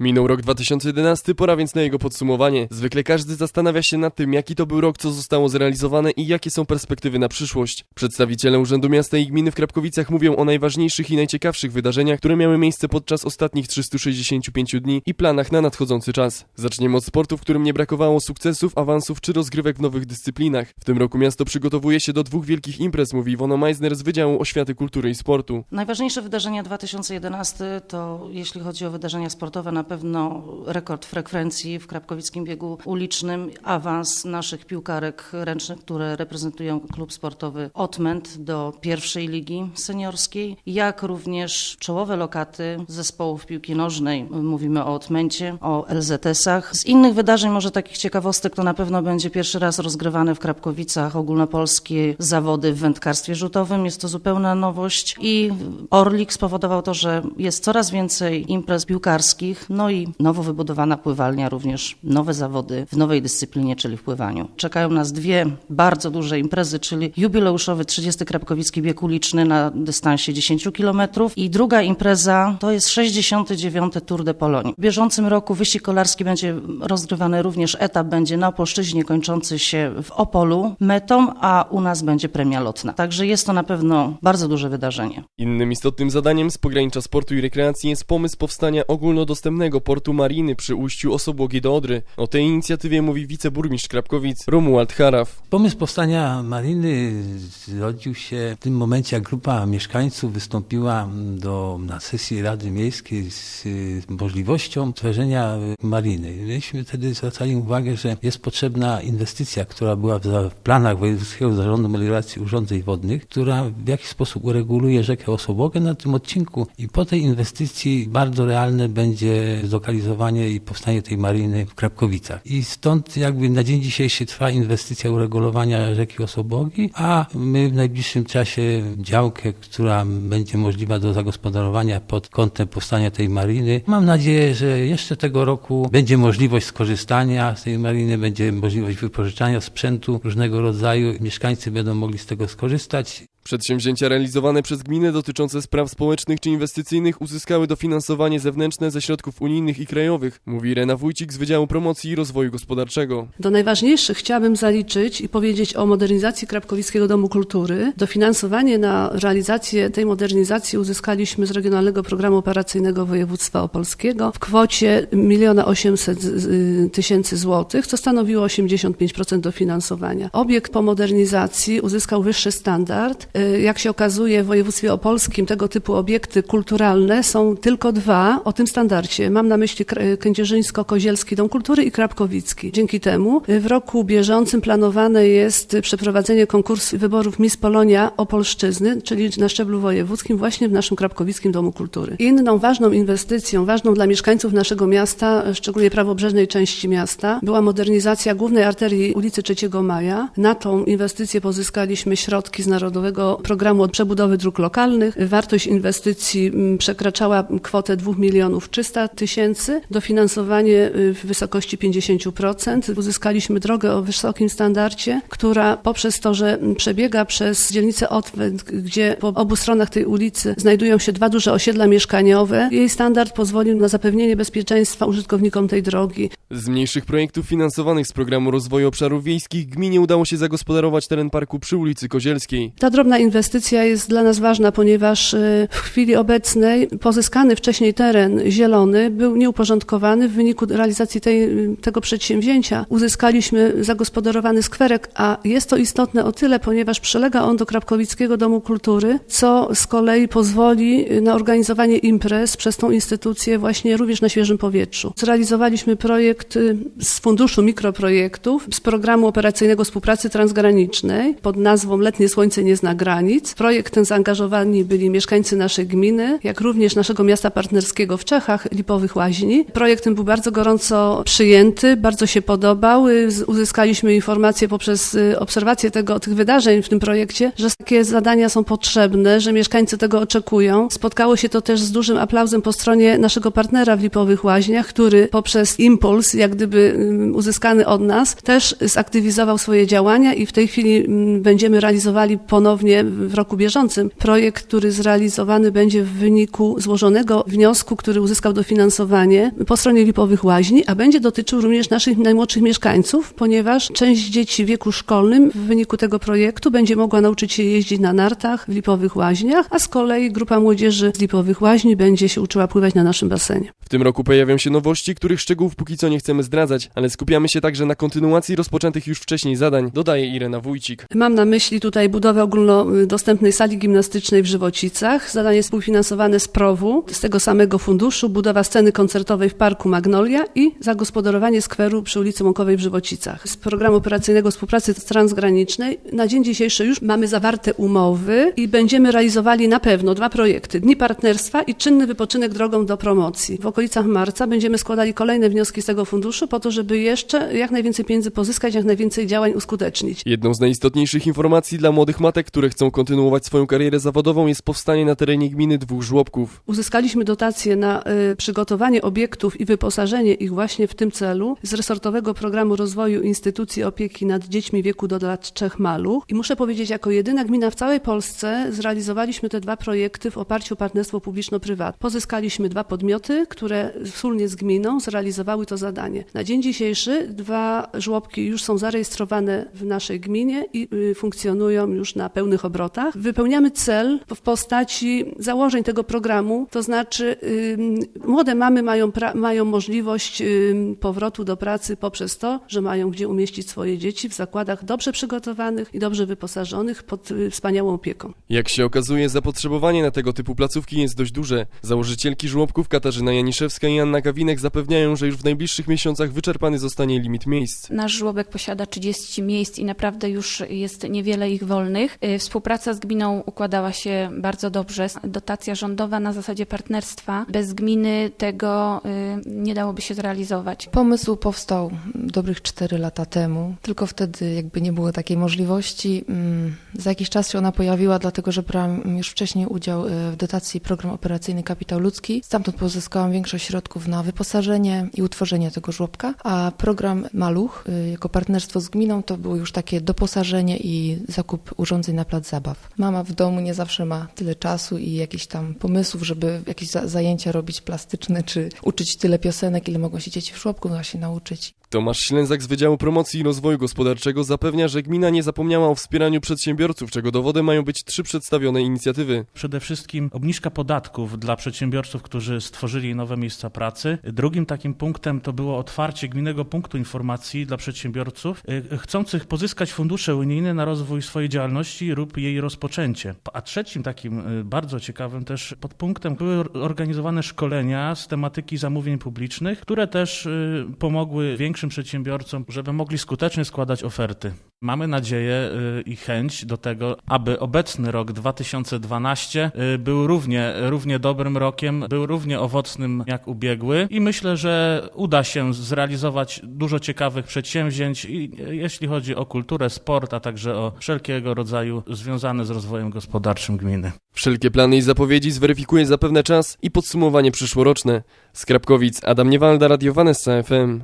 Minął rok 2011, pora więc na jego podsumowanie. Zwykle każdy zastanawia się nad tym, jaki to był rok, co zostało zrealizowane i jakie są perspektywy na przyszłość. Przedstawiciele Urzędu Miasta i Gminy w Krapkowicach mówią o najważniejszych i najciekawszych wydarzeniach, które miały miejsce podczas ostatnich 365 dni i planach na nadchodzący czas. Zaczniemy od sportu, w którym nie brakowało sukcesów, awansów czy rozgrywek w nowych dyscyplinach. W tym roku miasto przygotowuje się do dwóch wielkich imprez, mówi Iwona Meisner z Wydziału Oświaty, Kultury i Sportu. Najważniejsze wydarzenia 2011 to, jeśli chodzi o wydarzenia sportowe, na pewno rekord frekwencji w Krapkowickim Biegu Ulicznym, awans naszych piłkarek ręcznych, które reprezentują klub sportowy Otment do pierwszej ligi seniorskiej, jak również czołowe lokaty zespołów piłki nożnej. Mówimy o Otmencie, o LZS-ach. Z innych wydarzeń, może takich ciekawostek, to na pewno będzie pierwszy raz rozgrywane w Krapkowicach ogólnopolskie zawody w wędkarstwie rzutowym. Jest to zupełna nowość i Orlik spowodował to, że jest coraz więcej imprez piłkarskich, no i nowo wybudowana pływalnia, również nowe zawody w nowej dyscyplinie, czyli w pływaniu. Czekają nas dwie bardzo duże imprezy, czyli jubileuszowy 30 Krapkowicki Bieg Uliczny na dystansie 10 km i druga impreza to jest 69. Tour de Pologne. W bieżącym roku wyścig kolarski będzie rozgrywany również etap będzie na Opolszczyźnie kończący się w Opolu metą, a u nas będzie premia lotna. Także jest to na pewno bardzo duże wydarzenie. Innym istotnym zadaniem z pogranicza sportu i rekreacji jest pomysł powstania ogólnodostępnego portu mariny przy ujściu Osobłogi do Odry. O tej inicjatywie mówi wiceburmistrz Krapkowic Romuald Haraw. Pomysł powstania mariny zrodził się w tym momencie, jak grupa mieszkańców wystąpiła do, na sesji Rady Miejskiej z możliwością tworzenia mariny. Myśmy wtedy zwracali uwagę, że jest potrzebna inwestycja, która była w planach Wojewódzkiego Zarządu Melioracji Urządzeń Wodnych, która w jakiś sposób ureguluje rzekę Osobogę na tym odcinku i po tej inwestycji bardzo realne będzie zlokalizowanie i powstanie tej mariny w Krapkowicach. I stąd jakby na dzień dzisiejszy trwa inwestycja uregulowania rzeki Osobogi, a my w najbliższym czasie działkę, która będzie możliwa do zagospodarowania pod kątem powstania tej mariny. Mam nadzieję, że jeszcze tego roku będzie możliwość skorzystania z tej mariny, będzie możliwość wypożyczania sprzętu różnego rodzaju. Mieszkańcy będą mogli z tego skorzystać. Przedsięwzięcia realizowane przez gminy dotyczące spraw społecznych czy inwestycyjnych uzyskały dofinansowanie zewnętrzne ze środków unijnych i krajowych, mówi Irena Wójcik z Wydziału Promocji i Rozwoju Gospodarczego. Do najważniejszych chciałabym zaliczyć i powiedzieć o modernizacji Krapkowickiego Domu Kultury. Dofinansowanie na realizację tej modernizacji uzyskaliśmy z Regionalnego Programu Operacyjnego Województwa Opolskiego w kwocie 1 800 tysięcy złotych, co stanowiło 85% dofinansowania. Obiekt po modernizacji uzyskał wyższy standard. Y, Jak się okazuje w województwie opolskim tego typu obiekty kulturalne są tylko dwa o tym standardzie. Mam na myśli Kędzierzyńsko-Kozielski Dom Kultury i Krapkowicki. Dzięki temu w roku bieżącym planowane jest przeprowadzenie konkursu wyborów Miss Polonia Opolszczyzny, czyli na szczeblu wojewódzkim właśnie w naszym Krapkowickim Domu Kultury. Inną ważną inwestycją, ważną dla mieszkańców naszego miasta, szczególnie prawobrzeżnej części miasta, była modernizacja głównej arterii ulicy 3 Maja. Na tą inwestycję pozyskaliśmy środki z Narodowego Programu od Przebudowy Dróg Lokalnych. Wartość inwestycji mm, przekraczała kwotę 2 milionów 300 tysięcy. Dofinansowanie y, w wysokości 50%. Uzyskaliśmy drogę o wysokim standardzie, która poprzez to, że mm, przebiega przez dzielnicę Otwent, gdzie po obu stronach tej ulicy znajdują się dwa duże osiedla mieszkaniowe, jej standard pozwolił na zapewnienie bezpieczeństwa użytkownikom tej drogi. Z mniejszych projektów finansowanych z Programu Rozwoju Obszarów Wiejskich gminie udało się zagospodarować teren parku przy ulicy Kozielskiej. Ta drobna inwestycja jest dla nas ważna, ponieważ y, w chwili obecnej pozyskany wcześniej teren zielony był nieuporządkowany. W wyniku realizacji tej, tego przedsięwzięcia uzyskaliśmy zagospodarowany skwerek, a jest to istotne o tyle, ponieważ przylega on do Krapkowickiego Domu Kultury, co z kolei pozwoli y, na organizowanie imprez przez tą instytucję właśnie również na świeżym powietrzu. Zrealizowaliśmy projekt y, z funduszu mikroprojektów z programu operacyjnego współpracy transgranicznej pod nazwą Letnie Słońce nie zna granic. W projekt ten zaangażowani byli mieszkańcy naszej gminy, jak również naszego miasta partnerskiego w Czechach, Lipowych Łaźni. Projekt ten był bardzo gorąco przyjęty, bardzo się podobał. Uzyskaliśmy informacje poprzez y, obserwację tego, tych wydarzeń w tym projekcie, że takie zadania są potrzebne, że mieszkańcy tego oczekują. Spotkało się to też z dużym aplauzem po stronie naszego partnera w Lipowych Łaźniach, który poprzez impuls, jak gdyby y, uzyskany od nas, też zaktywizował swoje działania i w tej chwili mm, będziemy realizowali ponownie w roku bieżącym, projekt, który zrealizowany będzie w wyniku złożonego wniosku, który uzyskał dofinansowanie po stronie Lipowych Łaźni, a będzie dotyczył również naszych najmłodszych mieszkańców, ponieważ część dzieci w wieku szkolnym w wyniku tego projektu będzie mogła nauczyć się jeździć na nartach w Lipowych Łaźniach, a z kolei grupa młodzieży z Lipowych Łaźni będzie się uczyła pływać na naszym basenie. W tym roku pojawią się nowości, których szczegółów póki co nie chcemy zdradzać, ale skupiamy się także na kontynuacji rozpoczętych już wcześniej zadań, dodaje Irena Wójcik. Mam na myśli tutaj budowę ogólnodostępnej sali gimnastycznej w Żywocicach. Zadanie współfinansowane z PROW-u, z tego samego funduszu, budowa sceny koncertowej w Parku Magnolia i zagospodarowanie skweru przy ulicy Łąkowej w Żywocicach. Z programu operacyjnego współpracy transgranicznej na dzień dzisiejszy już mamy zawarte umowy i będziemy realizowali na pewno dwa projekty. Dni partnerstwa i czynny wypoczynek drogą do promocji. W okolicach marca będziemy składali kolejne wnioski z tego funduszu po to, żeby jeszcze jak najwięcej pieniędzy pozyskać, jak najwięcej działań uskutecznić. Jedną z najistotniejszych informacji dla młodych matek, które chcą kontynuować swoją karierę zawodową jest powstanie na terenie gminy dwóch żłobków. Uzyskaliśmy dotacje na y, przygotowanie obiektów i wyposażenie ich właśnie w tym celu z resortowego programu rozwoju instytucji opieki nad dziećmi wieku do lat trzech maluch. I muszę powiedzieć, jako jedyna gmina w całej Polsce zrealizowaliśmy te dwa projekty w oparciu o partnerstwo publiczno-prywatne. Pozyskaliśmy dwa podmioty, które wspólnie z gminą zrealizowały to zadanie. Na dzień dzisiejszy dwa żłobki już są zarejestrowane w naszej gminie i y, funkcjonują już na pełnych obrotach. Wypełniamy cel w postaci założeń tego programu, to znaczy młode mamy mają, pra- mają możliwość powrotu do pracy poprzez to, że mają gdzie umieścić swoje dzieci w zakładach dobrze przygotowanych i dobrze wyposażonych pod y, wspaniałą opieką. Jak się okazuje, zapotrzebowanie na tego typu placówki jest dość duże. Założycielki żłobków Katarzyna Janiszewska i Anna Gawinek zapewniają, że już w najbliższych miesiącach wyczerpany zostanie limit miejsc. Nasz żłobek posiada 30 miejsc i naprawdę już jest niewiele ich wolnych. Y, Współpraca z gminą układała się bardzo dobrze. Dotacja rządowa na zasadzie partnerstwa. Bez gminy tego y, nie dałoby się zrealizować. Pomysł powstał dobrych 4 lata temu, tylko wtedy jakby nie było takiej możliwości. Mm, Za jakiś czas się ona pojawiła, dlatego że brałam już wcześniej udział e, w dotacji program operacyjny Kapitał Ludzki. Stamtąd pozyskałam większość środków na wyposażenie i utworzenie tego żłobka, a program Maluch e, jako partnerstwo z gminą to było już takie doposażenie i zakup urządzeń na plac zabaw. Mama w domu nie zawsze ma tyle czasu i jakichś tam pomysłów, żeby jakieś za- zajęcia robić plastyczne, czy uczyć tyle piosenek, ile mogą się dzieci w żłobku właśnie nauczyć. Tomasz Ślęzak z Wydziału Promocji i Rozwoju Gospodarczego zapewnia, że gmina nie zapomniała o wspieraniu przedsiębiorców, czego dowodem mają być trzy przedstawione inicjatywy. Przede wszystkim obniżka podatków dla przedsiębiorców, którzy stworzyli nowe miejsca pracy. Drugim takim punktem to było otwarcie gminnego punktu informacji dla przedsiębiorców y, chcących pozyskać fundusze unijne na rozwój swojej działalności lub jej rozpoczęcie. A trzecim takim y, bardzo ciekawym też podpunktem były organizowane szkolenia z tematyki zamówień publicznych, które też y, pomogły większym przedsiębiorcom, żeby mogli skutecznie składać oferty. Mamy nadzieję y, i chęć do tego, aby obecny rok 2012 y, był równie, równie dobrym rokiem, był równie owocnym jak ubiegły i myślę, że uda się zrealizować dużo ciekawych przedsięwzięć, i, y, jeśli chodzi o kulturę, sport, a także o wszelkiego rodzaju związane z rozwojem gospodarczym gminy. Wszelkie plany i zapowiedzi zweryfikuje zapewne czas i podsumowanie przyszłoroczne. Z Krapkowic Adam Niewalda, Radio Vanessa FM.